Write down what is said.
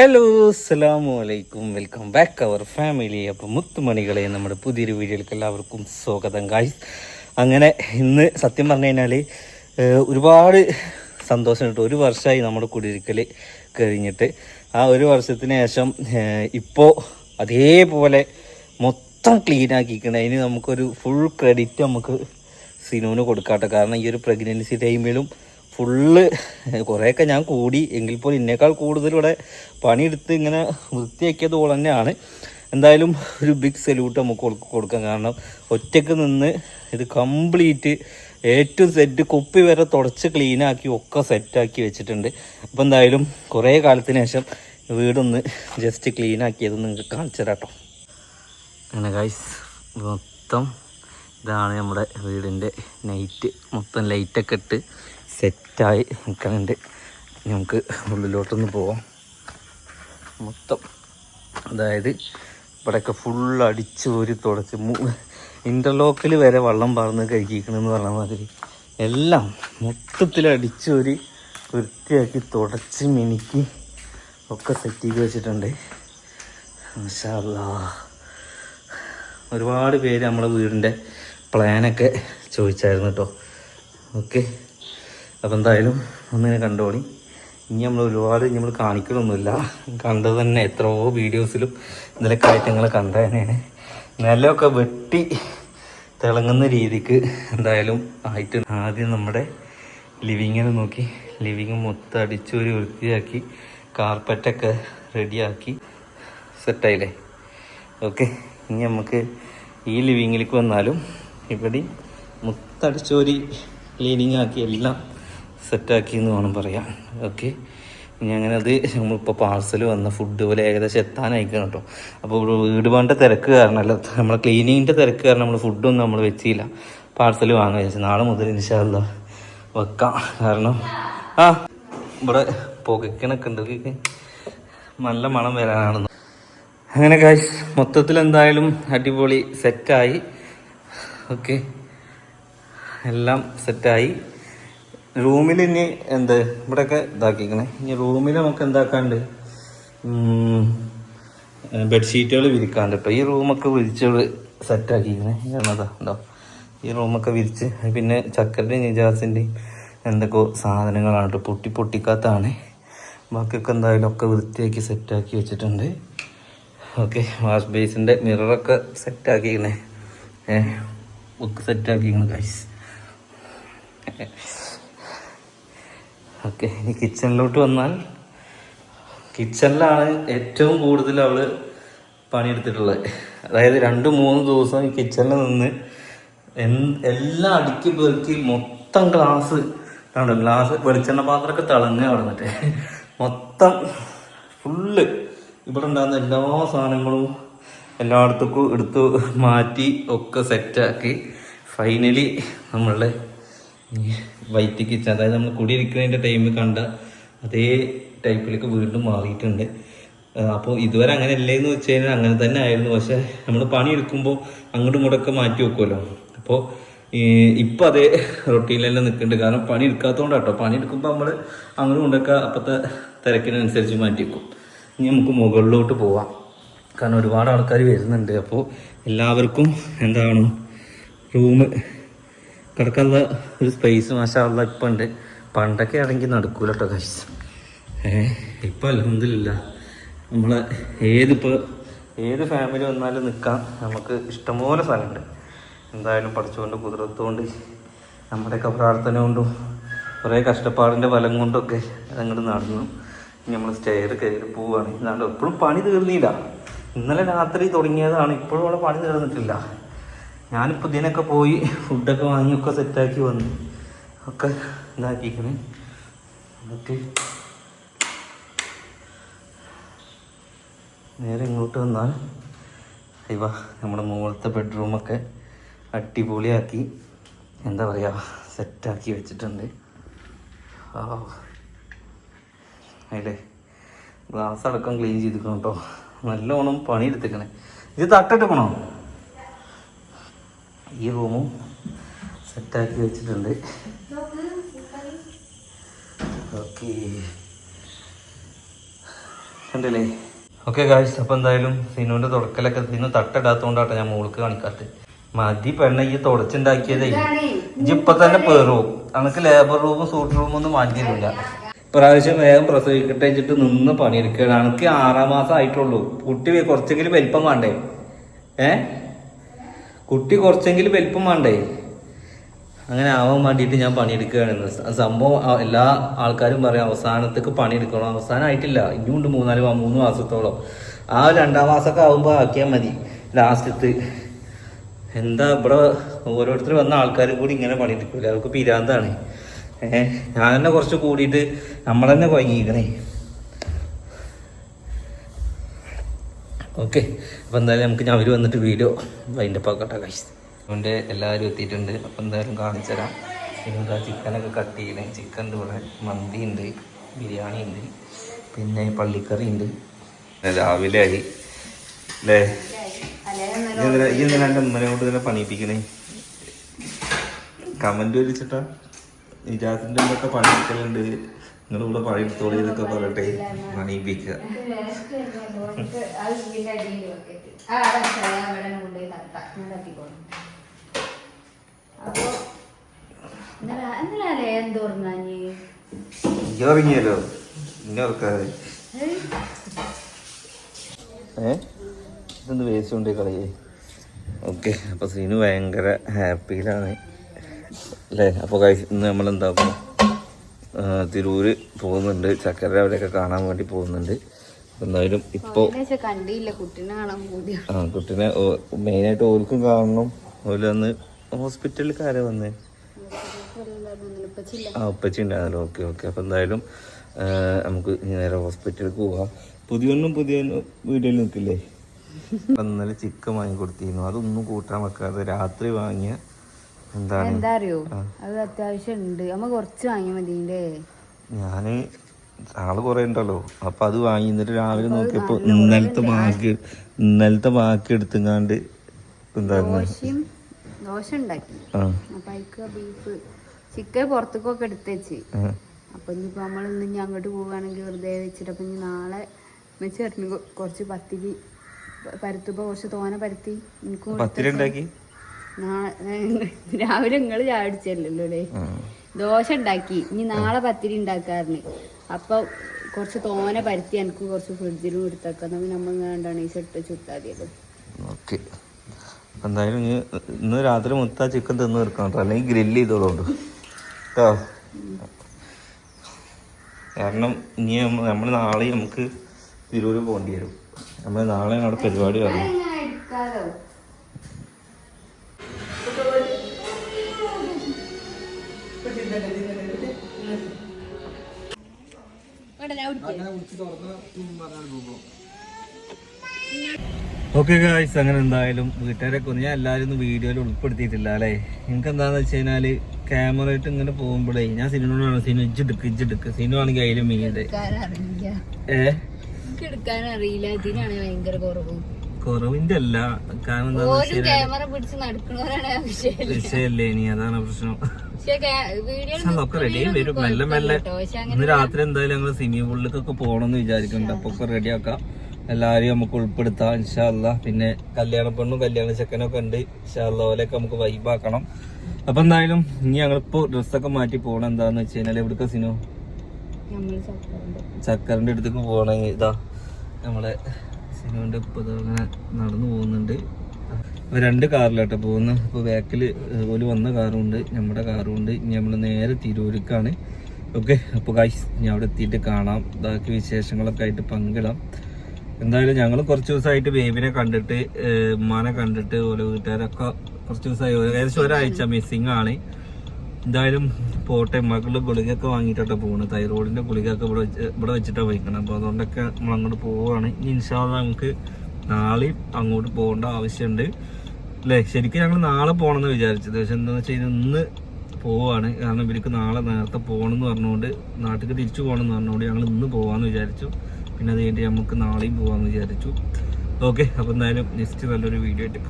Hello അസ്സലാമു അലൈക്കും. Welcome back അവർ family അപ്പോൾ മുത്തുമണികളെ നമ്മുടെ പുതിയൊരു വീഡിയോയിലേക്ക് എല്ലാവർക്കും സ്വാഗതം ഗായ്സ് അങ്ങനെ ഇന്ന് സത്യം പറഞ്ഞു കഴിഞ്ഞാൽ ഒരുപാട് സന്തോഷം കിട്ടും. ഒരു വർഷമായി നമ്മുടെ കുടിയിരിക്കൽ കഴിഞ്ഞിട്ട്. ആ ഒരു വർഷത്തിന് ശേഷം ഇപ്പോൾ അതേപോലെ മൊത്തം ക്ലീൻ ആക്കിക്കണം അതിന് നമുക്കൊരു ഫുൾ ക്രെഡിറ്റ് നമുക്ക് സിനുവിന് കൊടുക്കാട്ടെ. കാരണം ഈ ഒരു പ്രഗ്നൻസി ടൈമിലും ഫുള്ള് കുറേയൊക്കെ ഞാൻ കൂടി. എങ്കിൽ പോലും എന്നേക്കാൾ കൂടുതൽ ഇവിടെ പണിയെടുത്ത് ഇങ്ങനെ വൃത്തിയാക്കിയത് ഓൾ തന്നെയാണ്. എന്തായാലും ഒരു ബിഗ് സല്യൂട്ട് നമുക്ക് കൊടുക്കാം. കാരണം ഒറ്റയ്ക്ക് നിന്ന് ഇത് കംപ്ലീറ്റ് ഏറ്റവും സെറ്റ് കുപ്പി വരെ തുടച്ച് ക്ലീനാക്കി ഒക്കെ സെറ്റാക്കി വെച്ചിട്ടുണ്ട്. അപ്പോൾ എന്തായാലും കുറേ കാലത്തിന് ശേഷം വീടൊന്ന് ജസ്റ്റ് ക്ലീനാക്കിയത് നിങ്ങൾക്ക് കാണിച്ചു തരാട്ടോ. അങ്ങനെ ഗൈസ് മൊത്തം ഇതാണ് നമ്മുടെ വീടിന്റെ നൈറ്റ് മൊത്തം ലൈറ്റൊക്കെ ഇട്ട് സെറ്റായി നിൽക്കുന്നുണ്ട്. നമുക്ക് ഉള്ളിലോട്ടൊന്ന് പോവാം. മൊത്തം. അതായത് ഇവിടെയൊക്കെ ഫുൾ അടിച്ച് ഒരു തുടച്ച് ഇന്റർലോക്കിൽ വരെ വള്ളം പറന്ന് കഴിക്കണമെന്ന് പറഞ്ഞ മാതിരി. എല്ലാം മൊത്തത്തിൽ അടിച്ച് ഊരി വൃത്തിയാക്കി തുടച്ച് മിനുക്കി ഒക്കെ സെറ്റ് ചെയ്ത് വെച്ചിട്ടുണ്ട്. മഷാല്ലാ ഒരുപാട് പേര് നമ്മളെ വീടിന്റെ പ്ലാനൊക്കെ ചോദിച്ചായിരുന്നു കേട്ടോ ഓക്കെ അപ്പോൾ എന്തായാലും ഒന്നിനെ കണ്ടോളി. ഇനി നമ്മൾ ഒരുപാട് നമ്മൾ കാണിക്കണമൊന്നുമില്ല കണ്ടത് തന്നെ എത്രയോ വീഡിയോസിലും ഇന്നലെ ആയിട്ട് നിങ്ങൾ കണ്ട തന്നെയാണ്. നിലമൊക്കെ വെട്ടി തിളങ്ങുന്ന രീതിക്ക് എന്തായാലും ആയിട്ട് ആദ്യം നമ്മുടെ ലിവിങ്ങിനെ നോക്കി. ലിവിങ് മൊത്തം അടിച്ചൊരു വൃത്തിയാക്കി കാർപ്പറ്റൊക്കെ റെഡിയാക്കി. സെറ്റായില്ലേ? ഓക്കെ. ഇനി നമുക്ക് ഈ ലിവിങ്ങിലേക്ക് വന്നാലും ഇവിടെ മുത്തടിച്ചോരി ക്ലീനിങ് ആക്കി എല്ലാം സെറ്റാക്കി എന്ന് വേണം പറയാം ഓക്കെ. ഇനി അങ്ങനെ അത് നമ്മളിപ്പോൾ പാർസൽ വന്ന ഫുഡ് പോലെ ഏകദേശം എത്താനായിക്കണം കേട്ടോ അപ്പോൾ ഇവിടെ വീട് പണിന്റെ തിരക്ക് കാരണമല്ല നമ്മളെ ക്ലീനിങ്ങിന്റെ തിരക്ക് കാരണം നമ്മൾ ഫുഡൊന്നും നമ്മൾ വെച്ചില്ല. പാർസൽ വാങ്ങാൻ വിചാരിച്ചു. നാളെ മുതൽ ഇൻഷാല്ല വെക്കാം. കാരണം ആ ഇവിടെ പുകയ്ക്കണൊക്കെ ഉണ്ട്. നല്ല മണം വരാനാണെന്ന്. അങ്ങനെ കാശ് മൊത്തത്തിൽ എന്തായാലും അടിപൊളി സെറ്റായി ഓക്കെ. എല്ലാം സെറ്റായി റൂമിൽ ഇനി എന്ത്? ഇവിടെയൊക്കെ ഇതാക്കിക്കണേ. ഇനി റൂമിൽ നമുക്ക് എന്താക്കാണ്ട്? ബെഡ്ഷീറ്റുകൾ വിരിക്കാണ്ട് ഇപ്പം ഈ റൂമൊക്കെ വിരിച്ച് സെറ്റാക്കിക്കണേ. എന്നതാ ഉണ്ടോ ഈ റൂമൊക്കെ വിരിച്ച് പിന്നെ ചക്കരന്റെയും നിജാസിന്റെയും എന്തൊക്കെയോ സാധനങ്ങളാണ് കേട്ടോ പൊട്ടി പൊട്ടിക്കാത്താണ്. ബാക്കിയൊക്കെ എന്തായാലും ഒക്കെ വൃത്തിയാക്കി സെറ്റാക്കി വെച്ചിട്ടുണ്ട്. ഓക്കെ വാഷ് ബേസിന്റെ മിററൊക്കെ സെറ്റാക്കിക്കണേ. ഏ ബുക്ക് സെറ്റാക്കിക്കണ ഗൈസ് ഓക്കെ ഇനി കിച്ചണിലോട്ട് വന്നാൽ കിച്ചണിലാണ് ഏറ്റവും കൂടുതൽ അവൾ പണിയെടുത്തിട്ടുള്ളത്. അതായത് രണ്ട് മൂന്ന് ദിവസം ഈ കിച്ചണിൽ നിന്ന് എല്ലാം അടുക്കി പെറുക്കി മൊത്തം ഗ്ലാസ് കണ്ടോ ഗ്ലാസ് വെളിച്ചെണ്ണ പാത്രമൊക്കെ തിളങ്ങുക അവിടെ നിന്നിട്ട് മൊത്തം ഫുള്ള് ഇവിടെ ഉണ്ടാകുന്ന എല്ലാ സാധനങ്ങളും എല്ലായിടത്തേക്കും എടുത്തു മാറ്റി ഒക്കെ സെറ്റാക്കി ഫൈനലി നമ്മളുടെ വൈറ്റ് കിച്ചൺ അതായത് നമ്മൾ കുടിയിരിക്കുന്നതിന്റെ ടൈമിൽ കണ്ട അതേ ടൈപ്പിലേക്ക് വീണ്ടും മാറിയിട്ടുണ്ട്. അപ്പോൾ ഇതുവരെ അങ്ങനെ അല്ലേന്ന് വെച്ച് കഴിഞ്ഞാൽ അങ്ങനെ തന്നെ ആയിരുന്നു. പക്ഷെ നമ്മൾ പണിയെടുക്കുമ്പോൾ അങ്ങോട്ടും ഇങ്ങോട്ടൊക്കെ മാറ്റി വെക്കുമല്ലോ അപ്പോൾ ഇപ്പം അതേ റൊട്ടീനിലെല്ലാം നിൽക്കുന്നുണ്ട്. കാരണം പണി എടുക്കാത്തതുകൊണ്ട് കേട്ടോ പണി എടുക്കുമ്പോൾ നമ്മൾ അങ്ങോട്ടും ഇങ്ങോട്ടൊക്കെ അപ്പോഴത്തെ തിരക്കിനനുസരിച്ച് മാറ്റി വെക്കും. ഇനി നമുക്ക് മുകളിലോട്ട് പോവാം. കാരണം ഒരുപാട് ആൾക്കാർ വരുന്നുണ്ട്. അപ്പോൾ എല്ലാവർക്കും എന്താണ്? റൂം കിടക്കാനുള്ള ഒരു സ്പേസ് മാഷാള്ള ഇപ്പം ഉണ്ട് പണ്ടൊക്കെ ആണെങ്കിൽ നടക്കൂല കേട്ടോ കാശ് ഏ ഇപ്പം അലഹമില്ല നമ്മൾ ഏതിപ്പോൾ ഏത് ഫാമിലി വന്നാലും നിൽക്കാം നമുക്ക് ഇഷ്ടംപോലെ സ്ഥലമുണ്ട് എന്തായാലും പഠിച്ചുകൊണ്ട് കുതിരത്തുകൊണ്ട് നമ്മുടെയൊക്കെ പ്രാർത്ഥന കൊണ്ടും കുറേ കഷ്ടപ്പാടിന്റെ ഫലം കൊണ്ടൊക്കെ അങ്ങോട്ട് നടന്നു നമ്മൾ സ്റ്റെയർ കയറി പോവുകയാണ് ഇതാണ്ട് എപ്പോഴും പണി തീർന്നില്ല. ഇന്നലെ രാത്രി തുടങ്ങിയതാണ്. ഇപ്പോഴും അവിടെ പണി തീർന്നിട്ടില്ല. ഞാനിപ്പോൾ ഇതിനൊക്കെ പോയി ഫുഡൊക്കെ വാങ്ങി ഒക്കെ സെറ്റാക്കി വന്നു ഒക്കെ ഇതാക്കിക്കണേ. എന്നിട്ട് നേരെ ഇങ്ങോട്ട് വന്നാൽ ഇവ നമ്മുടെ മുകളിലത്തെ ബെഡ്റൂമൊക്കെ അടിപൊളിയാക്കി എന്താ പറയുക സെറ്റാക്കി വെച്ചിട്ടുണ്ട്. ആ അതിലെ ഗ്ലാസ് അടക്കം ക്ലീൻ ചെയ്തിരിക്കണം കേട്ടോ നല്ലോണം പണി എടുത്തേക്കണേ ഇത് തട്ടിട്ടിക്കണോ ഈ റൂമും സെറ്റാക്കി വെച്ചിട്ടുണ്ട്. ഓക്കെ. കണ്ടില്ലേ? ഓക്കെ ഗായ്സ് അപ്പോൾ എന്തായാലും സിനുവിന്റെ തുടക്കലൊക്കെ സിനു തട്ടിടാത്തോണ്ടാട്ടെ ഞാൻ മോൾക്ക് കാണിക്കാത്തത്. മതി പെണ്ണ ഈ തുടച്ചുണ്ടാക്കിയതേ. ഇപ്പൊ തന്നെ പേറും. അനക്ക് ലേബർ റൂമും സൂട്ട് റൂമും ഒന്നും മാറ്റിയിട്ടില്ല പ്രാവശ്യം വേഗം പ്രസവിക്കട്ടെ വെച്ചിട്ട് നിന്ന് പണിയെടുക്കുകയാണ് അനക്ക് ആറാം മാസം ആയിട്ടുള്ളൂ. കുട്ടി കുറച്ചെങ്കിലും വലിപ്പം വേണ്ടേ? ഏ? കുട്ടി കുറച്ചെങ്കിലും വലിപ്പം വേണ്ടേ? അങ്ങനെ ആവാൻ വേണ്ടിയിട്ട് ഞാൻ പണിയെടുക്കുകയാണ്. സംഭവം എല്ലാ ആൾക്കാരും പറയും അവസാനത്തേക്ക് പണിയെടുക്കണം. അവസാനമായിട്ടില്ല ഇനിയുണ്ട് മൂന്നാൽ മൂന്ന് മാസത്തോളം. ആ രണ്ടാം മാസമൊക്കെ ആകുമ്പോൾ ആക്കിയാൽ മതി. ലാസ്റ്റത്ത്. എന്താ ഇവിടെ ഓരോരുത്തർ വന്ന ആൾക്കാർ കൂടി ഇങ്ങനെ പണിയെടുക്കില്ല? അവർക്ക് പിരാന്താണ്. ഏഹ് ഞാൻ തന്നെ കുറച്ച് കൂടിയിട്ട് നമ്മൾ തന്നെ ഓക്കെ അപ്പോൾ എന്തായാലും നമുക്ക് ഞാൻ അവർ വന്നിട്ട് വീഡിയോ അതിന്റെ പക്കട്ടെ കഴിച്ചു അതുകൊണ്ട് എല്ലാവരും എത്തിയിട്ടുണ്ട്. അപ്പോൾ എന്തായാലും കാണിച്ചു തരാം. പിന്നെ ചിക്കനൊക്കെ കട്ട് ചെയ്യണേ. ചിക്കന്റെ കൂടെ മന്തി ഉണ്ട് ബിരിയാണി ഉണ്ട്. പിന്നെ പള്ളിക്കറി ഉണ്ട്. രാവിലെ ആയി. അല്ലേ? ഈ എന്തിനാ എന്റെ ഉമ്മനെ കൊണ്ട് തന്നെ പണിയിപ്പിക്കണേ? കമന്റ് വിളിച്ചിട്ടാ നിജാസിന്റെ ഒക്കെ പണിയെടുക്കലുണ്ട് നിങ്ങളുടെ പഴയ പണിയെടുത്തോളി എന്നൊക്കെ പറയട്ടെ. ഉറക്കാതെ ഏ? ഇതൊന്ന് വേസ്റ്റ് കൊണ്ട് കളയേ? ഓക്കെ അപ്പോൾ സീന് ഭയങ്കര ഹാപ്പിയിലാണ്. അല്ലേ? അപ്പോൾ കഴിച്ച് നമ്മൾ തിരൂര് പോകുന്നുണ്ട്. ചക്കര അവിടെയൊക്കെ കാണാൻ വേണ്ടി പോകുന്നുണ്ട്. എന്തായാലും ഇപ്പോ കണ്ടില്ല. കുട്ടീനെ കാണാൻ ആ കുട്ടീനെ മെയിനായിട്ട് ഓർക്കും കാണണം. ഓൽ ഹോസ്പിറ്റലിൽ കാര്യം വന്നേ. ആ ഉപ്പച്ചി ഉണ്ടായിരുന്നല്ലോ. Okay okay. അപ്പോൾ എന്തായാലും നമുക്ക് നേരെ ഹോസ്പിറ്റലിൽ പോവാം. പുതിയൊന്നും പുതിയ വീഡിയോയിൽ നിൽക്കില്ലേ? ഇന്നലെ ചിക്കൻ വാങ്ങി കൊടുത്തിരുന്നു. അതൊന്നും കൂട്ടാൻ വെക്കാതെ രാത്രി വാങ്ങിയ എന്താ അറിയോ അത് അത്യാവശ്യം ഉണ്ട്. നമ്മ കുറച്ച് വാങ്ങിയാൽ മതിയില്ലേ ഞാൻ ആൾ കൊറേ ഉണ്ടല്ലോ. അപ്പൊ അത് വാങ്ങി എന്നിട്ട് രാവിലെ നോക്കിയപ്പോ ഇന്നലത്തെ ബാക്കി ഇന്നലത്തെ ബാക്കി എടുത്തുങ്ങാണ്ട് ദോശ ഉണ്ടാക്കി. അപ്പൊ അതിക്ക് ബീഫ് ചിക്കൻ പുറത്തേക്കൊക്കെ എടുത്തേച്ച്. അപ്പൊ ഇനിയിപ്പോ നമ്മൾ ഇന്ന് ഇനി അങ്ങോട്ട് പോവുകയാണെങ്കിൽ വെറുതെ വെച്ചിട്ട് അപ്പൊ ഇനി നാളെ വെച്ച് കുറച്ച് പത്തിരി പരുത്തുമ്പോ കുറച്ച് തോനെ പരുത്തി. എനിക്കും രാവിലെ നിങ്ങൾ ചാടിച്ചല്ലോ അല്ലേ. ദോശ ഉണ്ടാക്കി. ഇനി നാളെ പത്തിരി ഉണ്ടാക്കാറുണ്ട് അപ്പൊ കുറച്ച് തോന പരത്തി എനിക്ക് കുറച്ച് ഫ്രിഡ്ജിലും എടുത്തേക്കാം. നമ്മൾ കണ്ടാണ് ഈ സെട്ട് ചുട്ടാതിയത് ഓക്കെ. എന്തായാലും ഇനി ഇന്ന് രാത്രി മൊത്തം ചിക്കൻ തിന്ന് തീർക്കണം കേട്ടോ. അല്ലെങ്കിൽ ഗ്രില്ല് ചെയ്തോളൂ കേട്ടോ. കാരണം ഇനി നമ്മൾ നാളെ നമുക്ക് തിരൂര് പോകേണ്ടി വരും. നമ്മൾ നാളെ അവിടെ പരിപാടി വരണം. ഓക്കെ ഗായ്സ് അങ്ങനെ എന്തായാലും വീട്ടുകാരൊക്കെ ഒന്ന് ഞാൻ എല്ലാവരും ഒന്നും വീഡിയോയിൽ ഉൾപ്പെടുത്തിയിട്ടില്ല അല്ലേ? നിങ്ങൾക്ക് എന്താണെന്ന് വെച്ച് കഴിഞ്ഞാൽ ക്യാമറ ആയിട്ട് ഇങ്ങനെ പോകുമ്പോഴേ ഞാൻ സിനിമയോടാണ് സിനിമ ഇജ്ജെടുക്ക് ഇജ്ജെടുക്ക് സിനിമ ആണെങ്കിൽ അതിലും മീനുണ്ട്. ഏഹ് ഏ? അറിയില്ല എടുക്കാനറിയില്ല. ഇതിനാണ് ഭയങ്കര കുറവ്. കുറവിന്റെ അല്ല. കാരണം വിഷയല്ലേ ഇനി? അതാണ് പ്രശ്നം. ഒക്കെ റെഡി വരും. മെല്ലെ മെല്ലെ ഇന്ന് രാത്രി എന്തായാലും ഞങ്ങൾ സിനിമ പുള്ളിക്കൊക്കെ പോകണമെന്ന് വിചാരിക്കുന്നുണ്ട്. അപ്പൊ ഒക്കെ റെഡി ആക്കാം. എല്ലാവരെയും നമുക്ക് ഉൾപ്പെടുത്താം ഇൻഷാല്ല പിന്നെ കല്യാണ പെണ്ണും കല്യാണ ചെക്കനൊക്കെ ഉണ്ട്. ഇൻഷാല്ല ഓലൊക്കെ നമുക്ക് വൈബാക്കണം അപ്പൊ എന്തായാലും ഇനി ഞങ്ങളിപ്പോ ഡ്രസ്സൊക്കെ മാറ്റി പോകണം എന്താന്ന് വെച്ച് കഴിഞ്ഞാൽ എവിടുക്ക സിനിമ ചക്കറിന്റെ അടുത്തേക്ക് പോകണമെങ്കിൽ ഇതാ നമ്മളെ സിനുവിന്റെ ഇപ്പൊ അങ്ങനെ നടന്നു പോകുന്നുണ്ട്. രണ്ട് കാറിലാട്ടോ പോകുന്നത്. ഇപ്പോൾ ബാക്കിൽ ഒരു വന്ന കാറും കാറുണ്ട് നമ്മുടെ കാറുണ്ട്. ഇനി നമ്മൾ നേരെ തിരൂരിക്കാണ് ഓക്കെ അപ്പോൾ കാശ് ഇനി അവിടെ എത്തിയിട്ട് കാണാം. ബാക്കി വിശേഷങ്ങളൊക്കെ ആയിട്ട് പങ്കിടാം. എന്തായാലും ഞങ്ങൾ കുറച്ച് ദിവസമായിട്ട് ബേബിനെ കണ്ടിട്ട് ഉമ്മാനെ കണ്ടിട്ട് ഓരോ വീട്ടുകാരൊക്കെ കുറച്ച് ദിവസമായി ഏകദേശം ഒരാഴ്ച മിസ്സിങ് ആണ്. എന്തായാലും പോട്ടെ മകൾ ഗുളികയൊക്കെ വാങ്ങിയിട്ടാണ് പോകുന്നത് തൈറോയിഡിന്റെ ഗുളികയൊക്കെ ഇവിടെ വെച്ച് ഇവിടെ വെച്ചിട്ടാണ് വയ്ക്കണം. അപ്പോൾ അതുകൊണ്ടൊക്കെ നമ്മൾ അങ്ങോട്ട് പോവുകയാണ് ഇനി ഇൻഷാല്ല നമുക്ക് നാളെയും അങ്ങോട്ട് പോകേണ്ട ആവശ്യമുണ്ട് അല്ലേ? ശരിക്കും ഞങ്ങൾ നാളെ പോകണമെന്ന് വിചാരിച്ചത്. പക്ഷെ എന്താണെന്ന് വെച്ച് കഴിഞ്ഞാൽ ഇന്ന് പോവാണ്. കാരണം ഇവർക്ക് നാളെ നേരത്തെ പോകണം എന്ന് പറഞ്ഞുകൊണ്ട് നാട്ടിലേക്ക് തിരിച്ചു പോകണം എന്ന് പറഞ്ഞുകൊണ്ട് ഞങ്ങൾ ഇന്ന് പോകാമെന്ന് വിചാരിച്ചു. പിന്നെ അത് കഴിഞ്ഞിട്ട് നമുക്ക് നാളെയും പോകാമെന്ന് വിചാരിച്ചു. ഓക്കെ അപ്പോൾ എന്തായാലും നെക്സ്റ്റ് നല്ലൊരു വീഡിയോ ആയിട്ട്